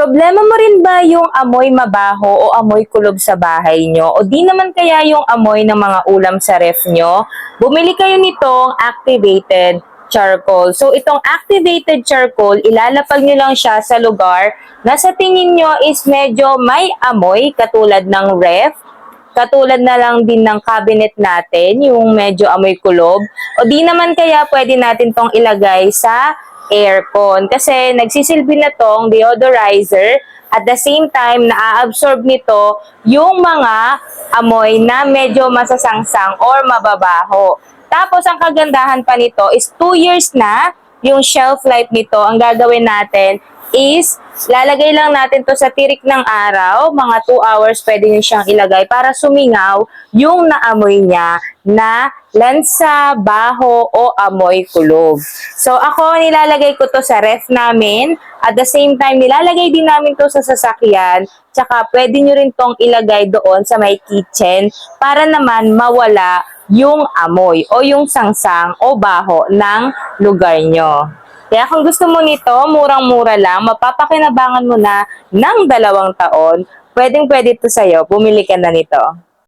Problema mo rin ba yung amoy mabaho o amoy kulob sa bahay nyo? O di naman kaya yung amoy ng mga ulam sa ref nyo? Bumili kayo nitong activated charcoal. So, itong activated charcoal, ilalapag nyo lang siya sa lugar na sa tingin nyo is medyo may amoy katulad ng ref, katulad na lang din ng cabinet natin, yung medyo amoy kulob. O di naman kaya pwede natin tong ilagay sa aircon. Kasi nagsisilbi na tong deodorizer at the same time na-absorb nito yung mga amoy na medyo masasangsang or mababaho. Tapos ang kagandahan pa nito is 2 years na yung shelf life nito. Ang gagawin natin is lalagay lang natin to sa tirik ng araw, mga 2 hours pwede nyo siyang ilagay para sumingaw yung naamoy niya na lansa, baho o amoy kulog. So ako nilalagay ko to sa ref namin at the same time nilalagay din namin to sa sasakyan tsaka pwede nyo rin tong ilagay doon sa may kitchen para naman mawala yung amoy o yung sangsang o baho ng lugar nyo. Kaya kung gusto mo nito, murang-mura lang, mapapakinabangan mo na ng dalawang taon, pwedeng pwede to sa'yo, bumili ka na nito.